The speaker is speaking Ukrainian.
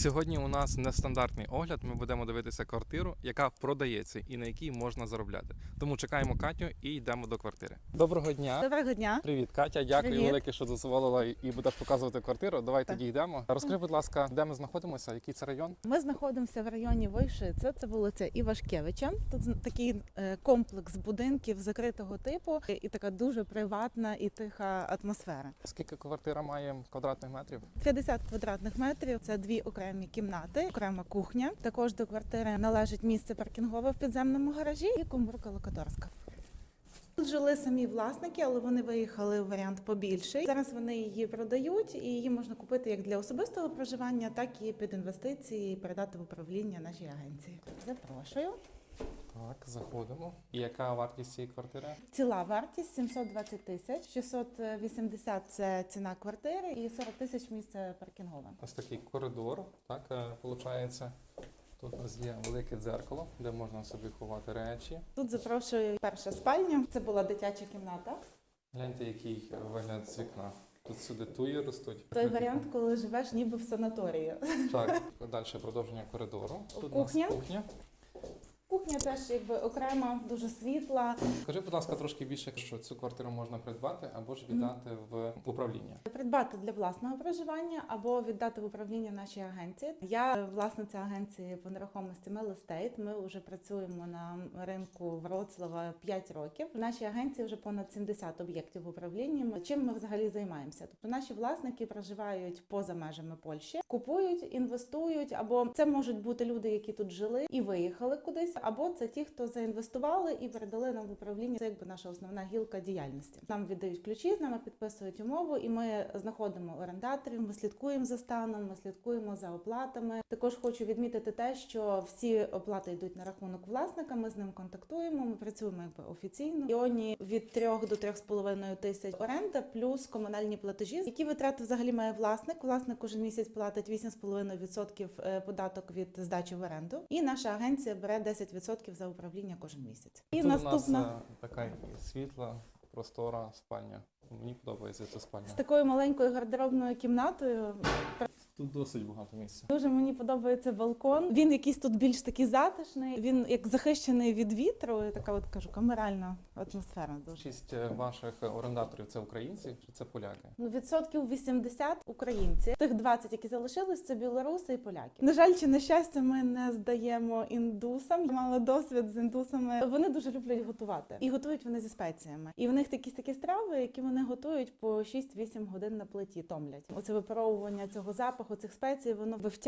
Сьогодні у нас нестандартний огляд. Ми будемо дивитися квартиру, яка продається і на якій можна заробляти. Тому чекаємо Катю і йдемо до квартири. Доброго дня. Доброго дня. Привіт, Катя. Дякую Привіт. велике, що дозволила і будеш показувати квартиру. Давай Так. тоді йдемо. Розкажи, будь ласка, де ми знаходимося, який це район? Ми знаходимося в районі Войшиця, це вулиця Івашкевича. Тут такий е, комплекс будинків закритого типу і така дуже приватна і тиха атмосфера. Скільки квартира має квадратних метрів? 50 квадратних метрів. Це дві окремі кімнати, окрема кухня. Також до квартири належить місце паркінгове в підземному гаражі і коморка локаторська. Тут жили самі власники, але вони виїхали у варіант побільший. Зараз вони її продають, і її можна купити як для особистого проживання, так і під інвестиції передати в управління нашій агенції. Запрошую. Так, заходимо. І яка вартість цієї квартири? Ціла вартість 720 тисяч, 680 – це ціна квартири, і 40 тисяч місце паркінгове. Ось такий коридор, так виходить. Тут у нас є велике дзеркало, де можна собі ховати речі. Тут запрошую перша спальня. Це була дитяча кімната. Гляньте, який вигляд з вікна. Тут сюди туї ростуть. Той варіант, коли живеш ніби в санаторії. Так, далі продовження коридору. Тут у нас Кухня. кухня. Теж якби окрема, дуже світла. Скажи, будь ласка, трошки більше, що цю квартиру можна придбати або ж віддати в управління. Придбати для власного проживання або віддати в управління нашій агенції. Я власниця агенції по нерухомості Мелестейт. Ми вже працюємо на ринку Вроцлава 5 років. В нашій агенції вже понад 70 об'єктів в управлінні. Чим ми взагалі займаємося? Тобто наші власники проживають поза межами Польщі, купують, інвестують, або це можуть бути люди, які тут жили і виїхали кудись, або це ті, хто заінвестували і передали нам в управління. Це якби наша основна гілка діяльності. Нам віддають ключі, з нами підписують умову, і ми знаходимо орендаторів. Ми слідкуємо за станом, ми слідкуємо за оплатами. Також хочу відмітити те, що всі оплати йдуть на рахунок власника. Ми з ним контактуємо. Ми працюємо якби офіційно. Іоні від 3 до 3,5 тисяч оренда плюс комунальні платежі. Які витрати взагалі має власник? Власник кожен місяць платить 8,5% е, податок від здачі в оренду, і наша агенція бере 10% за управління кожен місяць. І Тут наступна. у нас е, така світла, простора спальня. Мені подобається ця спальня. З такою маленькою гардеробною кімнатою Тут досить багато місця. дуже мені подобається балкон. Він якийсь тут більш такий затишний. Він як захищений від вітру. І така от кажу, камеральна атмосфера. Дуже Шість е, ваших орендаторів це українці чи це поляки? ну відсотків 80 українці. Тих 20, які залишились, це білоруси і поляки. На жаль, чи на щастя, ми не здаємо індусам. Я мала досвід з індусами. Вони дуже люблять готувати і готують вони зі спеціями. І в них такі такі страви, які вони готують по 6-8 годин на плиті. Томлять. Оце випаровування цього запаху, цих спецій, воно вивтягує